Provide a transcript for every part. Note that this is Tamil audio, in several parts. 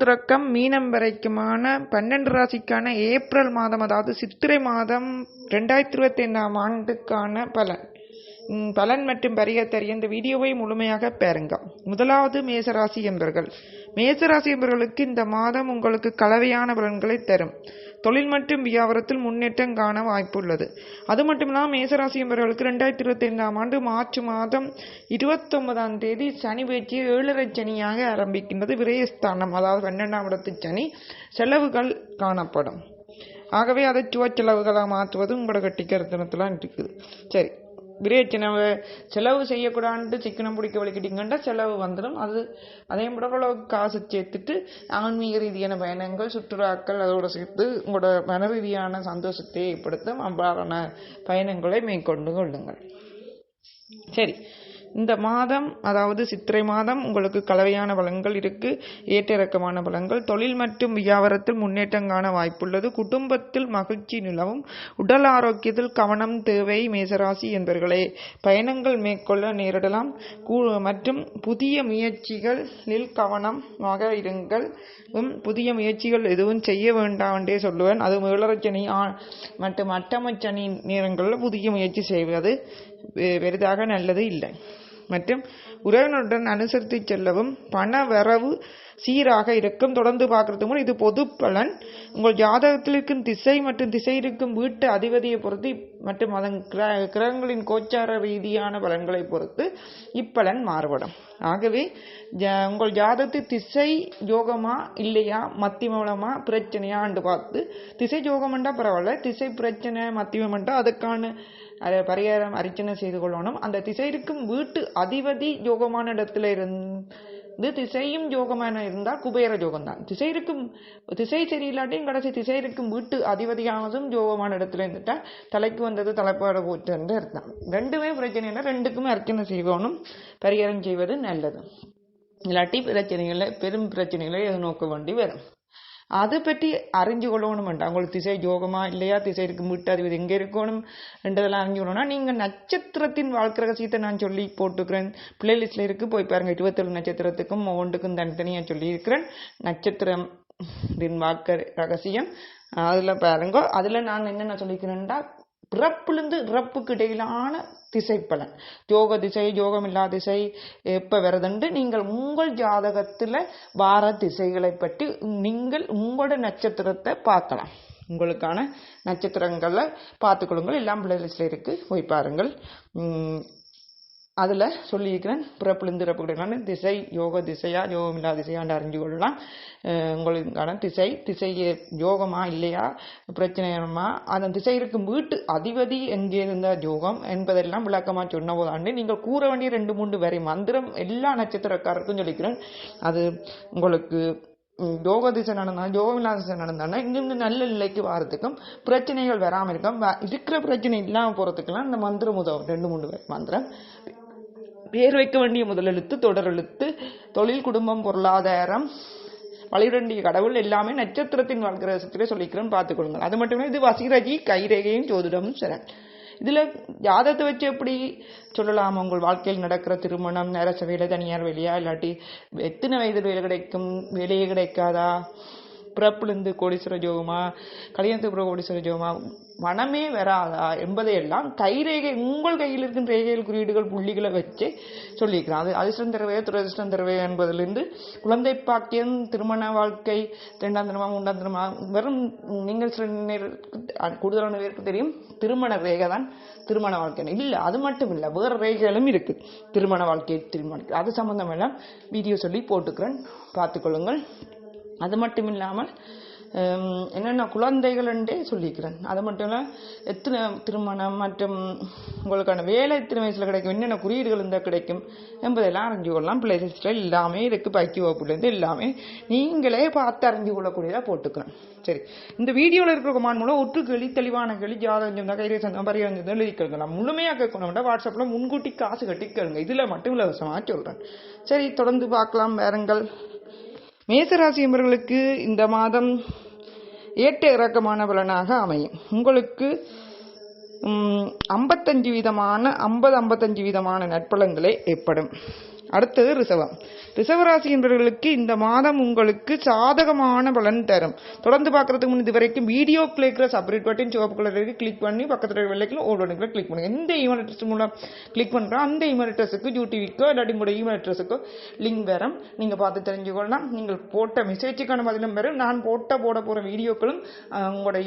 துறக்கம் மீனம் வரைக்குமான பன்னெண்டு ராசிக்கான ஏப்ரல் மாதம் அதாவது சித்திரை மாதம் ரெண்டாயிரத்தி இருபத்தி ஐந்தாம் ஆண்டுக்கான பலன். பலன் மற்றும் பரிகத்தறிய இந்த வீடியோவை முழுமையாக பாருங்க. முதலாவது மேசராசி என்பர்கள். மேசராசி என்பவர்களுக்கு இந்த மாதம் உங்களுக்கு கலவையான பலன்களை தரும். தொழில் மற்றும் வியாபாரத்தில் முன்னேற்றம் காண வாய்ப்புள்ளது. அது மட்டும் இல்லாமல் மேசராசி என்பவர்களுக்கு ரெண்டாயிரத்தி இருபத்தி ஐந்தாம் ஆண்டு மார்ச் மாதம் இருபத்தொன்பதாம் தேதி சனி பயிற்சி ஏழரை சனியாக ஆரம்பிக்கின்றது. விரயஸ்தானம் அதாவது பன்னெண்டாம் இடத்து சனி செலவுகள் காணப்படும். ஆகவே அதை சுவ செலவுகளாக மாற்றுவது உங்களோட கட்டிக்கருத்தனத்தில் இருக்குது. சரி விரயச்சினவை செலவு செய்யக்கூடாதுன்ட்டு சிக்கனம் பிடிக்க வலிக்கிட்டீங்கன்னா செலவு வந்துடும் அது அதே விட அளவுக்கு காசு சேர்த்துட்டு ஆன்மீக ரீதியான பயணங்கள் சுற்றுலாக்கள் அதோட சேர்த்து உங்களோட மன ரீதியான சந்தோஷத்தை ஏற்படுத்தும். அவ்வாறான பயணங்களை மேற்கொண்டு கொள்ளுங்கள். சரி. இந்த மாதம் அதாவது சித்திரை மாதம் உங்களுக்கு கலவையான பலன்கள் இருக்கு ஏற்ற இறக்கமான பலன்கள். தொழில் மற்றும் வியாபாரத்தில் முன்னேற்றம் காண வாய்ப்புள்ளது. குடும்பத்தில் மகிழ்ச்சி நிலவும். உடல் ஆரோக்கியத்தில் கவனம் தேவை மேசராசி என்பர்களே பயணங்கள் மேற்கொள்ள நேரிடலாம். கூ- மற்றும் புதிய முயற்சிகளில் கவனமாக இருங்கள். புதிய முயற்சிகள் எதுவும் செய்ய வேண்டாம் என்றே சொல்லுவேன். அது ஏழரைச்சனி மற்றும் அட்டமச்சனி நேரங்களில் புதிய முயற்சி செய்வது பெரிதாக நல்லது இல்லை. மற்றும் உறவினருடன் அனுசரித்து செல்லவும் பண வரவு சீராக இருக்கும். தொடர்ந்து பார்க்கறது மூலம் இது பொது பலன். உங்கள் ஜாதகத்தில் இருக்கும் திசை மற்றும் திசை இருக்கும் வீட்டு அதிபதியை பொறுத்து மற்றும் அதன் கிர- கிரகங்களின் கோச்சார ரீதியான பலன்களை பொறுத்து இப்பலன் மாறுபடும். ஆகவே ஜ- உங்கள் ஜாதகத்து திசை யோகமா இல்லையா? மத்தியமலமா பிரச்சனையான்னு பார்த்து திசை யோகம்ண்டா பரவாயில்ல. திசை பிரச்சனை மத்தியமண்டா அதுக்கான அதை பரிகாரம் அர்ச்சனை செய்து கொள்ளணும். அந்த திசை இருக்கும் வீட்டு அதிபதி யோகமான இடத்துல இருந்து திசையும் யோகமான இருந்தால் குபேர யோகம் தான் திசை இருக்கும் திசை சரியில்லாட்டியும் கடைசி திசை இருக்கும் வீட்டு அதிபதியானதும் யோகமான இடத்துல இருந்துட்டா தலைக்கு வந்தது தலைப்பாட போட்டு அர்த்தம். ரெண்டுமே பிரச்சனை இல்லை. ரெண்டுக்குமே அர்ச்சனை செய்வோனும் பரிகாரம் செய்வது நல்லது. இல்லாட்டி பிரச்சனைகளை பெரும் பிரச்சனைகளை நோக்க வேண்டி வரும். அதை பற்றி அறிஞ்சு கொள்ளணும் அவங்களுக்கு உங்களுக்கு திசை யோகமா இல்லையா? திசை இருக்கு வீட்டு எங்கே இருக்கணும் என்றதெல்லாம் அறிஞ்சு நீங்கள் நட்சத்திரத்தின் வாழ்க்கை ரகசியத்தை நான் சொல்லி போட்டுக்கிறேன். பிளேலிஸ்டில் இருக்குது போய் பாருங்க. இருபத்தேழு நட்சத்திரத்துக்கும் ஒன்றுக்கும் தனித்தனியாக சொல்லியிருக்கிறேன். நட்சத்திரம் வாக்க ரகசியம். அதில் பாருங்க அதில் நான் என்னென்ன சொல்லிக்கிறேன்டா? பிறப்பிலிருந்து இறப்புக்கு இடையிலான திசை பலன் யோக திசை யோகம் இல்லா திசை எப்போ வருதுண்டு? நீங்கள் உங்கள் ஜாதகத்தில் வார திசைகளை பற்றி நீங்கள் உங்களோட நட்சத்திரத்தை பார்க்கலாம். உங்களுக்கான நட்சத்திரங்களை பார்த்துக்கொள்ளுங்கள். எல்லாம் பிளேலிஸ்டில் இருக்குது போய் பாருங்கள். அதில் சொல்லியிருக்கிறேன் பிறப்பிலிருந்து இறப்பு கிடையாது திசை யோக திசையா யோகம் இல்லா அறிஞ்சு கொள்ளலாம். உங்களுக்கான திசை திசையே யோகமா இல்லையா பிரச்சனையமா அந்த திசை இருக்கும் வீட்டு அதிபதி எங்கே இருந்தால் யோகம் என்பதெல்லாம் விளக்கமாக சொன்ன போதாண்டு நீங்கள் கூற வேண்டிய ரெண்டு மூன்று வரை மந்திரம் எல்லா நட்சத்திரக்காரருக்கும் சொல்லிக்கிறேன். அது உங்களுக்கு யோக திசை நடந்தா யோகம் இல்லாத திசை நடந்தானா இங்கிருந்து நல்ல நிலைக்கு வாரத்துக்கும் பிரச்சனைகள் வராமல் இருக்கும். வ- இருக்கிற பிரச்சனை இல்லாமல் போகிறதுக்கெல்லாம் இந்த மந்திரம் உதவும். ரெண்டு மூணு மந்திரம். பேர் வைக்க வேண்டிய முதலெழுத்து தொடரெழுத்து தொழில் குடும்பம் பொருளாதாரம் வழிரண்டிய கடவுள் எல்லாமே நட்சத்திரத்தின் வாழ்க்கை சொல்லிக்கிறேன்னு பார்த்துக்கொள்ளுங்கள் அது மட்டுமே இது வசீரஜி கைரேகையும் ஜோதிடமும் சரண் இதில் ஜாதத்தை வச்சு எப்படி சொல்லலாம்? உங்கள் வாழ்க்கையில் நடக்கிற திருமணம் நேர வேலை தனியார் வேலையா? இல்லாட்டி எத்தனை வயது வேலை கிடைக்கும்? வேலையே கிடைக்காதா? பிறப்பிலிருந்து கோடீஸ்வர ஜோகமா கல்யாணத்துக்கு பிறகு கோடீஸ்வர ஜோகமா மனமே வராதா என்பதையெல்லாம் கைரேகை உங்கள் கையில் இருக்கும் ரேகைகள் குறியீடுகள் புள்ளிகளை வச்சு சொல்லியிருக்கிறான். அது அதிர்ஷ்டம் தரவே துரதிர்ஷ்டம் தரவே என்பதிலிருந்து குழந்தை பாக்கியம் திருமண வாழ்க்கை ரெண்டாம் தினமா மூன்றாம் தினமா வெறும் நீங்கள் சில நேருக்கு கூடுதலான பேருக்கு தெரியும் திருமண ரேகை தான் திருமண வாழ்க்கை. இல்லை அது மட்டும் இல்லை வேறு ரேகைகளும் இருக்குது திருமண வாழ்க்கை திருமணம் அது சம்மந்தமெல்லாம் வீடியோ சொல்லி போட்டுக்கிறேன். பார்த்துக்கொள்ளுங்கள். அது மட்டும் இல்லாமல் என்னென்ன குழந்தைகள் என்றே சொல்லிக்கிறேன் அது மட்டும் இல்லை எத்தனை திருமணம் மற்றும் உங்களுக்கான வேலை எத்தனை வயசில் கிடைக்கும் என்னென்ன குறியீடுகள் இருந்தால் கிடைக்கும் என்பதெல்லாம் அறிஞ்சு கொள்ளலாம். பிள்ளை பிளேலிஸ்டில் எல்லாமே இருக்குது பைக்கி வகுப்புலேருந்து எல்லாமே நீங்களே பார்த்து அறிஞ்சு கொள்ளக்கூடியதாக போட்டுக்கிறேன் சரி. இந்த வீடியோவில் இருக்கிற கமான் மூலம் ஒற்று கேள்வி தெளிவான கேள்வி ஜாதகம் சொன்னா கைரே சந்தம் பரிகாரம் சொன்னா எழுதி முழுமையாக கேட்கணும்னா வாட்ஸ்அப்பில் முன்கூட்டி காசு கட்டி கேளுங்க. இதில் மட்டும் இலவசமாக சொல்கிறேன் சரி தொடர்ந்து பார்க்கலாம். வேறுங்கள் மேசராசி என்பவர்களுக்கு இந்த மாதம் ஏற்ற இறக்கமான பலனாக அமையும். உங்களுக்கு ஐம்பத்தஞ்சு விதமான ஐம்பது ஐம்பத்தஞ்சு விதமான நற்பலன்களே ஏற்படும். அடுத்தது ரிசவம் ரிசவராசி என்பவர்களுக்கு இந்த மாதம் உங்களுக்கு சாதகமான பலன் தரும். தொடர்ந்து பார்க்கறதுக்கு முன் இது வரைக்கும் வீடியோ கிளிக்கிற சப்ரேட் பட்டன் சிவப்பு கலருக்கு கிளிக் பண்ணி பக்கத்தில் வெள்ளைக்கில் ஓடு ஒன்று கிளிக் பண்ணுங்க எந்த இமெயில் அட்ரஸ் மூலம் கிளிக் பண்ணுறோம் அந்த இமெயில் அட்ரஸுக்கு யூடிவிக்கோ இல்லாட்டி உங்களோட இமெயில் அட்ரஸுக்கோ லிங்க் வரும் நீங்கள் பார்த்து தெரிஞ்சுக்கொள்ளலாம் நீங்கள் போட்ட மெசேஜுக்கான பதிலும் வரும் நான் போட்ட போட போகிற வீடியோக்களும் உங்களோட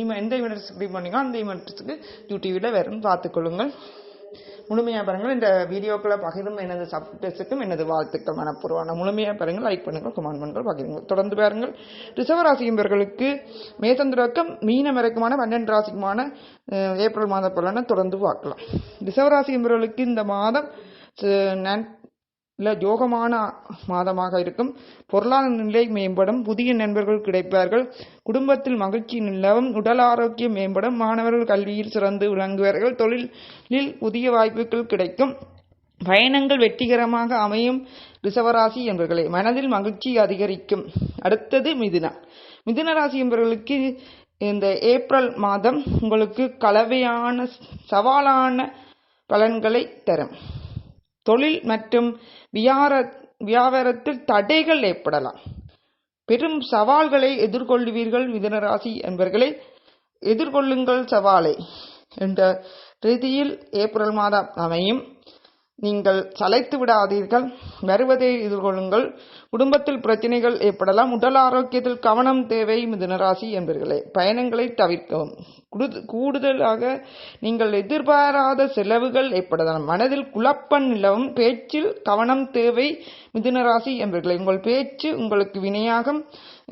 இமெயில் எந்த இமெயில் அட்ரஸ் கிளிக் பண்ணீங்களோ அந்த இமெயில் அட்ரஸுக்கு யூடிவியில் வரும். பார்த்துக்கொள்ளுங்கள் முழுமையாக பாருங்கள். இந்த வீடியோக்களை பகிரும் எனது சப்டெஸ்ட்டுக்கும் எனது வாழ்த்துக்கள் மனப்பூர்வமான முழுமையாக பாருங்கள். லைக் பண்ணுங்கள் கமெண்ட் பண்ணுங்கள் பகிருங்கள். தொடர்ந்து பாருங்கள். ரிசவராசி என்பவர்களுக்கு மேசந்திரக்கம் தொடக்கம் மீனம் வரைக்குமான பன்னெண்டு ராசிக்குமான ஏப்ரல் மாத பலனை தொடர்ந்து பார்க்கலாம். ரிசவராசி என்பவர்களுக்கு இந்த மாதம் அஹ், ஜோகமான யோகமான மாதமாக இருக்கும். பொருளாதார நிலை மேம்படும். புதிய நண்பர்கள் கிடைப்பார்கள். குடும்பத்தில் மகிழ்ச்சி நிலவும். உடல் ஆரோக்கியம் மேம்படும். மாணவர்கள் கல்வியில் சிறந்து விளங்குவார்கள். தொழிலில் புதிய வாய்ப்புகள் கிடைக்கும். பயணங்கள் வெற்றிகரமாக அமையும். ரிசவராசி என்பவர்களே மனதில் மகிழ்ச்சி அதிகரிக்கும். அடுத்தது மிதுனா. மிதுன ராசி என்பவர்களுக்கு இந்த ஏப்ரல் மாதம் உங்களுக்கு கலவையான சவாலான பலன்களை தரும். தொழில் மற்றும் வியார வியாபாரத்தில் தடைகள் ஏற்படலாம். பெரும் சவால்களை எதிர்கொள்வீர்கள் மிதனராசி என்பவர்களே எதிர்கொள்ளுங்கள் சவாலை என்ற ரீதியில் ஏப்ரல் மாதம் அமையும். நீங்கள் சளைத்து விடாதீர்கள். வருவதை எதிர்கொள்ளுங்கள். குடும்பத்தில் பிரச்சனைகள் ஏற்படலாம். உடல் ஆரோக்கியத்தில் கவனம் தேவை மிதுனராசி என்பர்களே. பயணங்களை தவிர்க்கவும். கூடுதலாக நீங்கள் எதிர்பாராத செலவுகள் ஏற்படலாம். மனதில் குழப்பம் நிலவும். பேச்சில் கவனம் தேவை. மிதுனராசி என்பர்களே உங்கள் பேச்சு உங்களுக்கு வினையாகும்.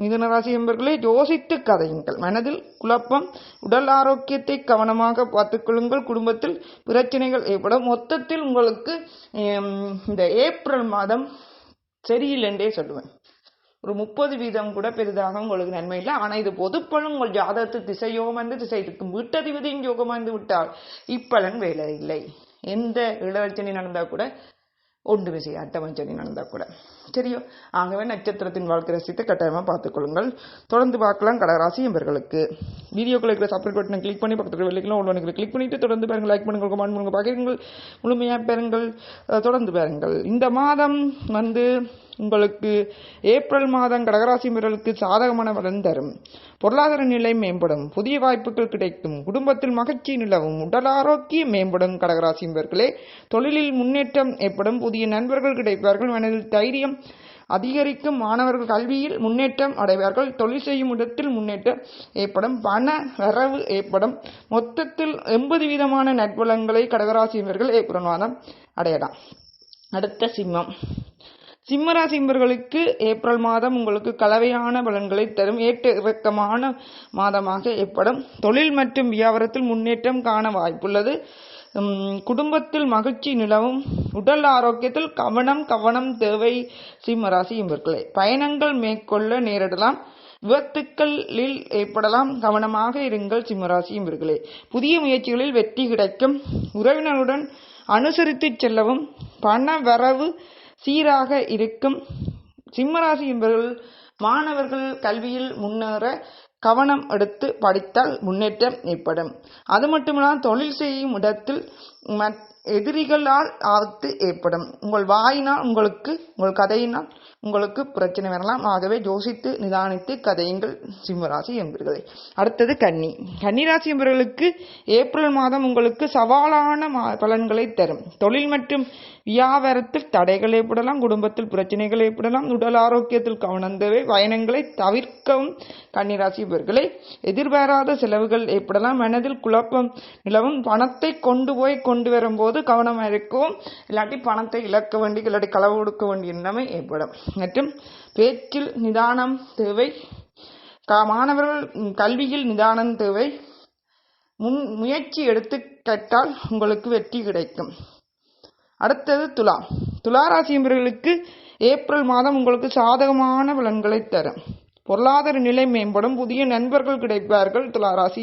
மிதுனராசி என்பர்களே யோசித்து கதையுங்கள். மனதில் குழப்பம் உடல் ஆரோக்கியத்தை கவனமாக பார்த்துக்கொள்ளுங்கள். குடும்பத்தில் பிரச்சனைகள் ஏற்படும். மொத்தத்தில் உங்களுக்கு இந்த ஏப்ரல் மாதம் சரியில்லைன்றே சொல்லுவேன். ஒரு முப்பது வீதம் கூட பெரிதாக உங்களுக்கு நன்மை இல்லை. ஆனால் இது பொதுப்பலன் உங்கள் ஜாதகத்து திசை வந்து திசை இருக்கும் விட்டதிபதியும் யோகம் வந்து விட்டால் இப்பலன் வேலை இல்லை. எந்த இளவச்சனி நடந்தால் கூட ஒன்று விசை அட்டமஞ்சனி நடந்தால் கூட. சரியோ? ஆகவே நட்சத்திரத்தின் வாழ்க்கை ரசித்து கட்டாயமாக பார்த்துக்கொள்ளுங்கள் தொடர்ந்து பார்க்கலாம் கடகராசி என்பர்களுக்கு. வீடியோக்குள்ள இருக்கிற சப்ஸ்கிரைப் பட்டனை கிளிக் பண்ணி பக்கத்தில் வெள்ளிக்கலாம் ஒன்று கிளிக் பண்ணிட்டு தொடர்ந்து பாருங்கள். லைக் பண்ணுங்கள் கமெண்ட் பண்ணுங்கள் பார்க்குறீங்கள் முழுமையாக பாருங்கள் தொடர்ந்து பாருங்கள். இந்த மாதம் வந்து உங்களுக்கு ஏப்ரல் மாதம் கடகராசி வீரர்களுக்கு சாதகமான பலன் தரும். பொருளாதார நிலை மேம்படும் புதிய வாய்ப்புகள் கிடைக்கும் குடும்பத்தில் மகிழ்ச்சி நிலவும் உடல் ஆரோக்கியம் மேம்படும் கடகராசி வீரர்களே தொழிலில் முன்னேற்றம் ஏற்படும் புதிய நண்பர்கள் கிடைப்பார்கள் மனதில் தைரியம் அதிகரிக்கும் மாணவர்கள் கல்வியில் முன்னேற்றம் அடைவார்கள் தொழில் செய்யும் இடத்தில் முன்னேற்றம் ஏற்படும் பண வரவு ஏற்படும். மொத்தத்தில் எண்பது வீதமான நட்பலன்களை கடகராசியவர்கள் ஏப்ரல் மாதம் அடையலாம். அடுத்த சிம்மம். சிம்மராசி என்பவர்களுக்கு ஏப்ரல் மாதம் உங்களுக்கு கலவையான பலன்களை தரும். ஏற்ற இறக்கமான மாதமாக ஏற்படும். தொழில் மற்றும் வியாபாரத்தில் முன்னேற்றம் காண வாய்ப்புள்ளது. குடும்பத்தில் மகிழ்ச்சி நிலவும். உடல் ஆரோக்கியத்தில் கவனம் கவனம் தேவை. சிம்மராசி என்பவர்களே பயணங்கள் மேற்கொள்ள நேரிடலாம். விபத்துக்களில் ஏற்படலாம். கவனமாக இருங்கள் சிம்மராசி என்பவர்களே புதிய முயற்சிகளில் வெற்றி கிடைக்கும். உறவினருடன் அனுசரித்து செல்லவும். பண வரவு சீராக இருக்கும். சிம்மராசி என்பவர்கள் மாணவர்கள் கல்வியில் முன்னேற கவனம் எடுத்து படித்தால் முன்னேற்றம் ஏற்படும். அது மட்டுமில்லாமல் தொழில் செய்யும் இடத்தில் எதிரிகளால் ஆபத்து ஏற்படும். உங்கள் வாயினால் உங்களுக்கு உங்கள் கதையினால் உங்களுக்கு பிரச்சனை வரலாம். ஆகவே ஜோசித்து நிதானித்து கதையுங்கள் சிம்மராசி என்பர்களே அடுத்தது கன்னி. கன்னிராசி என்பவர்களுக்கு ஏப்ரல் மாதம் உங்களுக்கு சவாலான பலன்களை தரும். தொழில் மற்றும் வியாபாரத்தில் தடைகள் ஏற்படலாம் குடும்பத்தில் பிரச்சனைகள் ஏற்படலாம் உடல் ஆரோக்கியத்தில் கவனம் தேவை பயணங்களை தவிர்க்கவும் கன்னிராசி என்பவர்களே எதிர்பாராத செலவுகள் ஏற்படலாம். மனதில் குழப்பம் நிலவும். பணத்தை கொண்டு போய் கொண்டு வரும்போது கவனமாக இருக்கும் இல்லாட்டி பணத்தை இழக்க வேண்டிய இல்லாட்டி களவு கொடுக்க வேண்டிய நிலைமை ஏற்படும். மற்றும் பேச்சில் நிதானம் தேவை. க- மாணவர்கள் கல்வியில் நிதானம் தேவை. முன் முயற்சி எடுத்து கேட்டால் உங்களுக்கு வெற்றி கிடைக்கும். அடுத்தது துலா. துலா ராசி என்பவர்களுக்கு ஏப்ரல் மாதம் உங்களுக்கு சாதகமான பலன்களை தரும் பொருளாதார நிலை மேம்படும். புதிய நண்பர்கள் கிடைப்பார்கள் துலா ராசி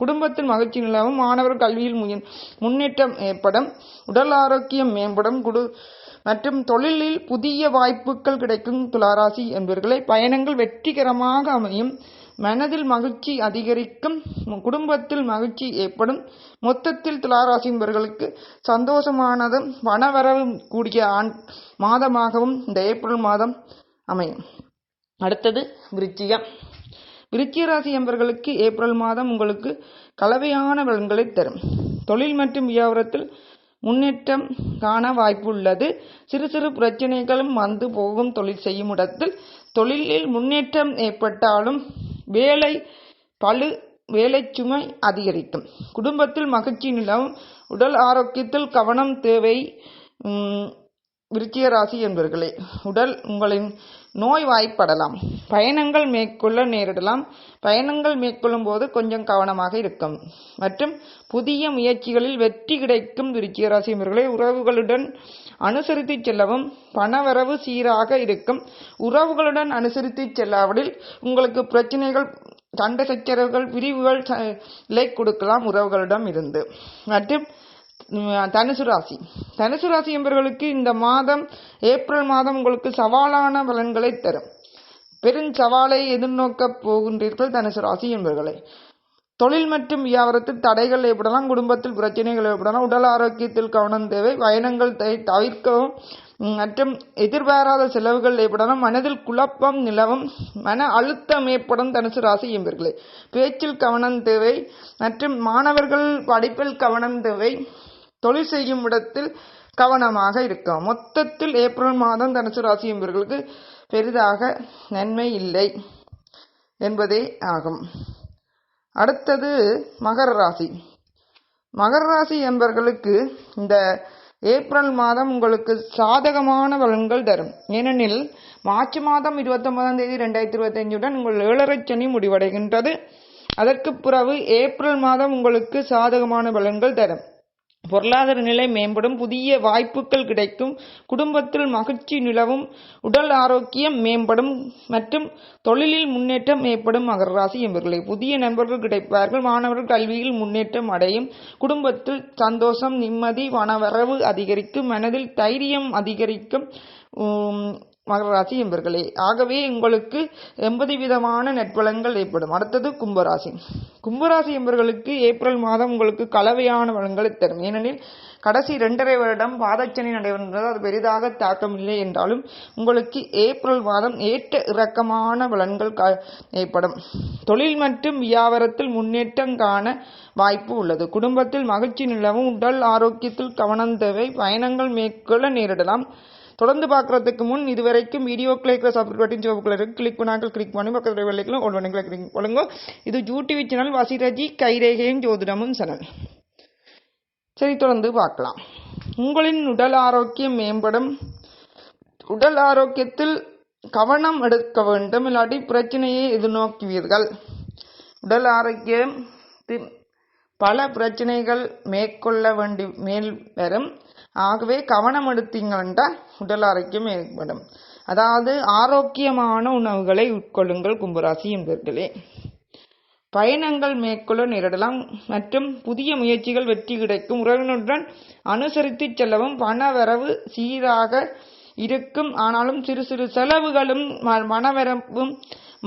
குடும்பத்தில் மகிழ்ச்சி நிலவும். மாணவர் கல்வியில் முன்னேற்றம் ஏற்படும். உடல் ஆரோக்கியம் மேம்படும். குடு மற்றும் தொழிலில் புதிய வாய்ப்புகள் கிடைக்கும் துளாராசி என்பவர்களை பயணங்கள் வெற்றிகரமாக அமையும். மனதில் மகிழ்ச்சி அதிகரிக்கும் குடும்பத்தில் மகிழ்ச்சி ஏற்படும். மொத்தத்தில் துளாராசிம்பர்களுக்கு சந்தோஷமானதும் பணவரவும் கூடிய ஆண் மாதமாகவும் இந்த ஏப்ரல் மாதம் அமையும். அடுத்தது விருச்சிகம். விருச்சிக ராசி என்பர்களுக்கு ஏப்ரல் மாதம் உங்களுக்கு கலவையான பலன்களை தரும். தொழில் மற்றும் வியாபாரத்தில் முன்னேற்றம் காண வாய்ப்பு உள்ளது சிறு சிறு பிரச்சனைகளும் வந்து போகும் தொழில் செய்யும் இடத்தில் தொழிலில் முன்னேற்றம் ஏற்பட்டாலும் வேலை பழு வேலை சுமை அதிகரிக்கும் குடும்பத்தில் மகிழ்ச்சி நிலவும். உடல் ஆரோக்கியத்தில் கவனம் தேவை. விருச்சிய ராசி என்பவர்களே உடல் உங்களின் நோய் வாய்ப்படலாம் பயணங்கள் மேற்கொள்ள நேரிடலாம். பயணங்கள் மேற்கொள்ளும் போது கொஞ்சம் கவனமாக இருக்கும். மற்றும் புதிய முயற்சிகளில் வெற்றி கிடைக்கும் விருச்சிக ராசி என்பவர்களே உறவுகளுடன் அனுசரித்து செல்லவும் பணவரவு சீராக இருக்கும். உறவுகளுடன் அனுசரித்து செல்லாவிடில் உங்களுக்கு பிரச்சனைகள் சண்டை சச்சரவுகள் பிரிவுகள் கொடுக்கலாம் உறவுகளிடம் இருந்து. மற்றும் தனுசு ராசி. தனுசு ராசி என்பவர்களுக்கு இந்த மாதம் ஏப்ரல் மாதம் உங்களுக்கு சவாலான பலன்களை தரும். பெருஞ்சவாலை எதிர்நோக்கப் போகின்றீர்கள் தனுசு ராசி என்பவர்களை. தொழில் மற்றும் வியாபாரத்தில் தடைகள் ஏற்படலாம் குடும்பத்தில் பிரச்சனைகள் ஏற்படலாம் உடல் ஆரோக்கியத்தில் கவனம் தேவை பயணங்கள் தவிர்க்கவும் மற்றும் எதிர்பாராத செலவுகள் ஏற்படலாம் மனதில் குழப்பம் நிலவும் மன அழுத்தம் ஏற்படும் தனுசு ராசி என்பர்களே பேச்சில் கவனம் தேவை மற்றும் மாணவர்கள் படிப்பில் கவனம் தேவை தொழில் செய்யும் இடத்தில் கவனமாக இருக்கும் மொத்தத்தில் ஏப்ரல் மாதம் தனுசு ராசி என்பவர்களுக்கு பெரிதாக நன்மை இல்லை என்பதே ஆகும். அடுத்தது மகர ராசி. மகர ராசி என்பவர்களுக்கு இந்த ஏப்ரல் மாதம் உங்களுக்கு சாதகமான பலன்கள் தரும். ஏனெனில் மார்ச் மாதம் இருபத்தொன்பதாம் தேதி ரெண்டாயிரத்தி இருபத்தஞ்சுடன் உங்கள் ஏழரை சனி முடிவடைகின்றது. அதற்கு பிறகு ஏப்ரல் மாதம் உங்களுக்கு சாதகமான பலன்கள் தரும். பொருளாதார நிலை மேம்படும் புதிய வாய்ப்புகள் கிடைக்கும் குடும்பத்தில் மகிழ்ச்சி நிலவும் உடல் ஆரோக்கியம் மேம்படும் மற்றும் தொழிலில் முன்னேற்றம் ஏற்படும் மகர ராசி என்பவர்களே. புதிய நண்பர்கள் கிடைப்பார்கள் மாணவர்கள் கல்வியில் முன்னேற்றம் அடையும் குடும்பத்தில் சந்தோஷம் நிம்மதி வனவரவு அதிகரிக்கும் மனதில் தைரியம் அதிகரிக்கும் மகராசி என்பர்களே. ஆகவே உங்களுக்கு எண்பது விதமான நெற்பலன்கள் ஏற்படும். அடுத்தது கும்பராசி. கும்பராசி என்பவர்களுக்கு ஏப்ரல் மாதம் உங்களுக்கு கலவையான வளங்களை தரும். ஏனெனில் கடைசி இரண்டரை வருடம் பாதச்சனை நடைபெறுகிறது. அது பெரிதாக தாக்கம் இல்லை என்றாலும் உங்களுக்கு ஏப்ரல் மாதம் ஏற்ற இறக்கமான பலன்கள் ஏற்படும். தொழில் மற்றும் வியாபாரத்தில் முன்னேற்றம் காண வாய்ப்பு உள்ளது. குடும்பத்தில் மகிழ்ச்சி நிலவும் உடல் ஆரோக்கியத்தில் கவனம் தேவை பயணங்கள் மேற்கொள்ள நேரிடலாம். தொடர்ந்து பார்க்குறதுக்கு முன் இதுவரைக்கும் வீடியோ இருக்கிற சப்ஸ்கிரைப் பட்டன் சிவப்புக்குள்ள இருக்கு. கிளிக் பண்ணாக்கள் கிளிக் பண்ணி பக்கத்தில் வெள்ளைகளும் உடனே பண்ணிக்கலாம் கிளிக் பண்ணுங்க இது டிவி சேனல் வசிரஜி கைரேகையும் ஜோதிடமும் சேனல் சரி தொடர்ந்து பார்க்கலாம். உங்களின் உடல் ஆரோக்கியம் மேம்படும். உடல் ஆரோக்கியத்தில் கவனம் எடுக்க வேண்டும். இல்லாட்டி பிரச்சனையை எதிர்நோக்குவீர்கள். உடல் ஆரோக்கியம் பல பிரச்சனைகள் மேற்கொள்ள வேண்டி மேல் வரும். ஆகவே கவனம் எடுத்தீங்கன்னா உடல் ஆரோக்கியம் ஏற்படும் அதாவது ஆரோக்கியமான உணவுகளை உட்கொள்ளுங்கள் கும்பராசி என்பர்களே. பயணங்கள் மேற்கொள்ள நேரிடலாம் மற்றும் புதிய முயற்சிகள் வெற்றி கிடைக்கும். உறவினருடன் அனுசரித்து செல்லவும் பண வரவு சீராக இருக்கும். ஆனாலும் சிறு சிறு செலவுகளும் மனவரவும்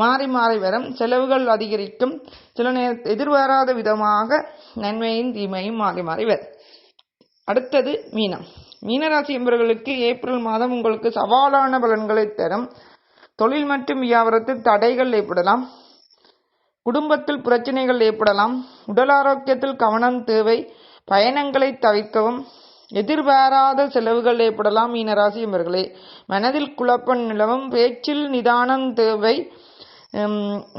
மாறி மாறி வரும். செலவுகள் அதிகரிக்கும். சில நேர எதிர்பாராத விதமாக நன்மையும் தீமையும் மாறி மாறி வரும். அடுத்தது மீனம். மீனராசி என்பவர்களுக்கு ஏப்ரல் மாதம் உங்களுக்கு சவாலான பலன்களை தரும். தொழில் மற்றும் வியாபாரத்தில் தடைகள் ஏற்படலாம். குடும்பத்தில் பிரச்சனைகள் ஏற்படலாம். உடல் ஆரோக்கியத்தில் கவனம் தேவை பயணங்களை தவிர்க்கவும். எதிர்பாராத செலவுகள் ஏற்படலாம் மீனராசி என்பவர்களே. மனதில் குழப்பம் நிலவும். பேச்சில் நிதானம் தேவை.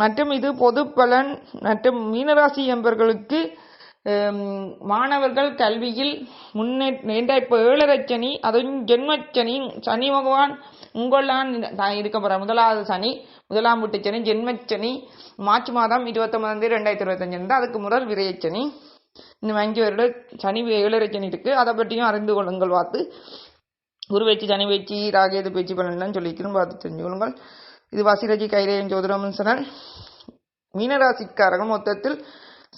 மற்றும் இது பொது பலன். மற்றும் மீனராசி என்பவர்களுக்கு மாணவர்கள் கல்வியில் முன்னே இப்போ ஏழரை சனி அதுவும் ஜென்மச்சனி சனி பகவான் உங்களான் இருக்க போகிற முதலாவது சனி முதலாம் வீட்டு சனி ஜென்மச்சனி மார்ச் மாதம் இருபத்தொம்பதாம் தேதி ரெண்டாயிரத்தி இருபத்தஞ்சு இருந்தால் அதுக்கு முதல் விரையச்சனி. இன்னும் அஞ்சு வருட சனி ஏழரை சனி இருக்குது அதை பற்றியும் அறிந்து கொள்ளுங்கள் பார்த்து. குரு வச்சு சனி வச்சு ராகேது பேச்சு பலன்லாம் சொல்லிக்கணும் பார்த்து தெரிஞ்சு கொள்ளுங்கள். இது வசிரஜி கைரேயன் ஜோதிடமன் சனல் மீனராசிக்காரர்கள் மொத்தத்தில்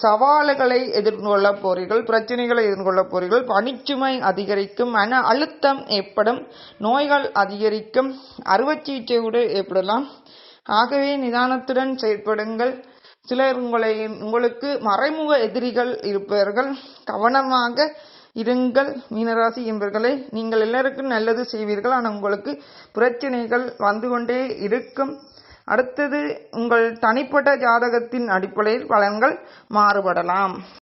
சவால்களை எதிர்கொள்ள போறீர்கள் பிரச்சனைகளை எதிர்கொள்ள போறீர்கள். பணிச்சுமை அதிகரிக்கும் மன அழுத்தம் ஏற்படும் நோய்கள் அதிகரிக்கும் அறுவை சிகிச்சை கூட ஏற்படலாம். ஆகவே நிதானத்துடன் செயற்படுங்கள். சிலர் உங்களை உங்களுக்கு மறைமுக எதிரிகள் இருப்பார்கள் கவனமாக இருங்கள் மீனராசி என்பவர்களை. நீங்கள் எல்லாருக்கும் நல்லது செய்வீர்கள். ஆனால் உங்களுக்கு பிரச்சனைகள் வந்து கொண்டே இருக்கும். அடுத்தது உங்கள் தனிப்பட்ட ஜாதகத்தின் அடிப்படையில் பலன்கள் மாறுபடலாம்.